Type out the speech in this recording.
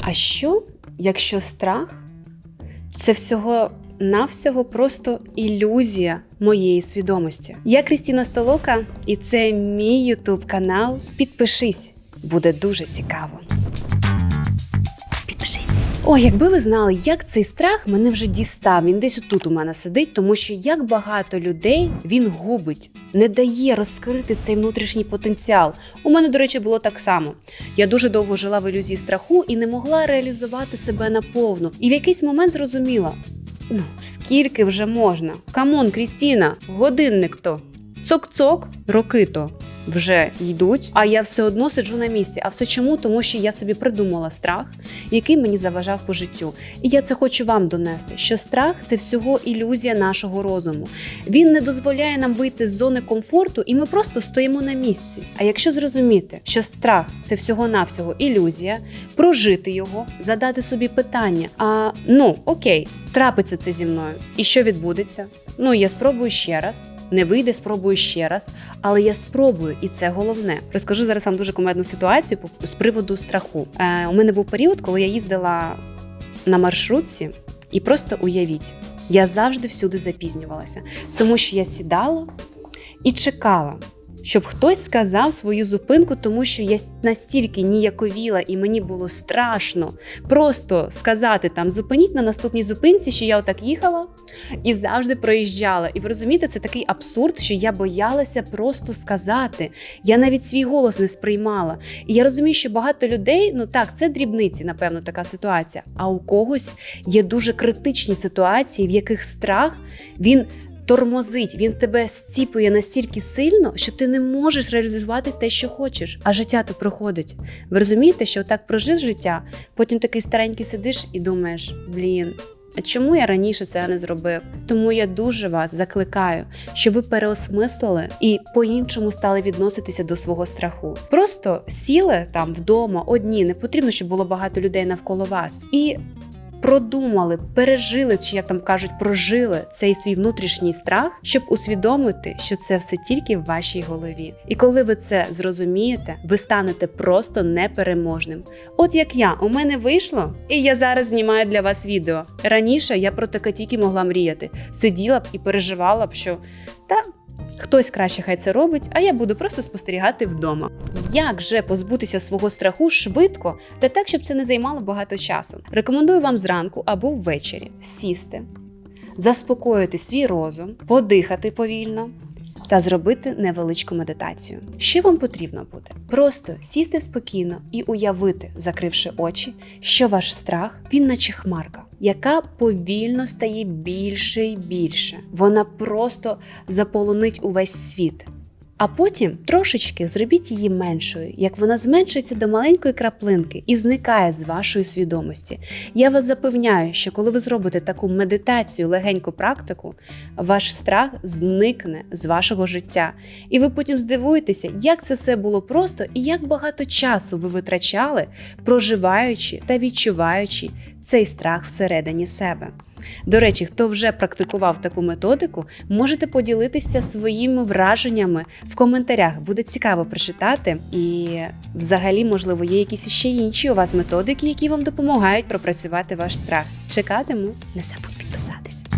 А що, якщо страх це всього навсього просто ілюзія моєї свідомості? Я Крістіна Столока, і це мій ютуб канал. Підпишись, буде дуже цікаво. Підпишись. О, якби ви знали, як цей страх мене вже дістав. Він десь отут у мене сидить, тому що як багато людей він губить, не дає розкрити цей внутрішній потенціал. У мене, до речі, було так само. Я дуже довго жила в ілюзії страху і не могла реалізувати себе наповну. І в якийсь момент зрозуміла: ну скільки вже можна? Камон, Крістіна, годинник то. Цок-цок, роки то вже йдуть, а я все одно сиджу на місці. А все чому? Тому що я собі придумала страх, який мені заважав по життю. І я це хочу вам донести: що страх це всього ілюзія нашого розуму. Він не дозволяє нам вийти з зони комфорту, і ми просто стоїмо на місці. А якщо зрозуміти, що страх це всього-навсього ілюзія, прожити його, задати собі питання: а ну окей, трапиться це зі мною, і що відбудеться? Ну я спробую ще раз. Не вийде, спробую ще раз, але я спробую, і це головне. Розкажу зараз вам дуже кумедну ситуацію з приводу страху. Е, у мене був період, коли я їздила на маршрутці, і просто уявіть, я завжди всюди запізнювалася, тому що я сідала і чекала. Щоб хтось сказав свою зупинку, тому що я настільки ніяковіла і мені було страшно просто сказати там зупиніть на наступній зупинці, що я отак їхала і завжди проїжджала. І ви розумієте, це такий абсурд, що я боялася просто сказати. Я навіть свій голос не сприймала. І я розумію, що багато людей, ну так, це дрібниці, напевно, така ситуація. А у когось є дуже критичні ситуації, в яких страх він. Тормозить, він тебе стіпує настільки сильно, що ти не можеш реалізувати те, що хочеш, а життя то проходить. Ви розумієте, що так прожив життя, потім такий старенький сидиш і думаєш: блін, а чому я раніше це не зробив? Тому я дуже вас закликаю, щоб ви переосмислили і по-іншому стали відноситися до свого страху. Просто сіли там вдома одні, не потрібно, щоб було багато людей навколо вас. І продумали, пережили, чи як там кажуть, прожили цей свій внутрішній страх, щоб усвідомити, що це все тільки в вашій голові. І коли ви це зрозумієте, ви станете просто непереможним. От як я, у мене вийшло, і я зараз знімаю для вас відео. Раніше я про таке тільки могла мріяти. Сиділа б і переживала б, що та. Хтось краще хай це робить, а я буду просто спостерігати вдома. Як же позбутися свого страху швидко та так, щоб це не займало багато часу? Рекомендую вам зранку або ввечері сісти, заспокоїти свій розум, подихати повільно. Та зробити невеличку медитацію. Що вам потрібно буде? Просто сісти спокійно і уявити, закривши очі, що ваш страх він наче хмарка, яка повільно стає більше і більше. Вона просто заполонить увесь світ. А потім трошечки зробіть її меншою, як вона зменшується до маленької краплинки і зникає з вашої свідомості. Я вас запевняю, що коли ви зробите таку медитацію, легеньку практику, ваш страх зникне з вашого життя. І ви потім здивуєтеся, як це все було просто і як багато часу ви витрачали, проживаючи та відчуваючи цей страх всередині себе. До речі, хто вже практикував таку методику, можете поділитися своїми враженнями в коментарях. Буде цікаво прочитати. І взагалі, можливо, є якісь ще інші у вас методики, які вам допомагають пропрацювати ваш страх. Чекатиму, не забудь підписатись.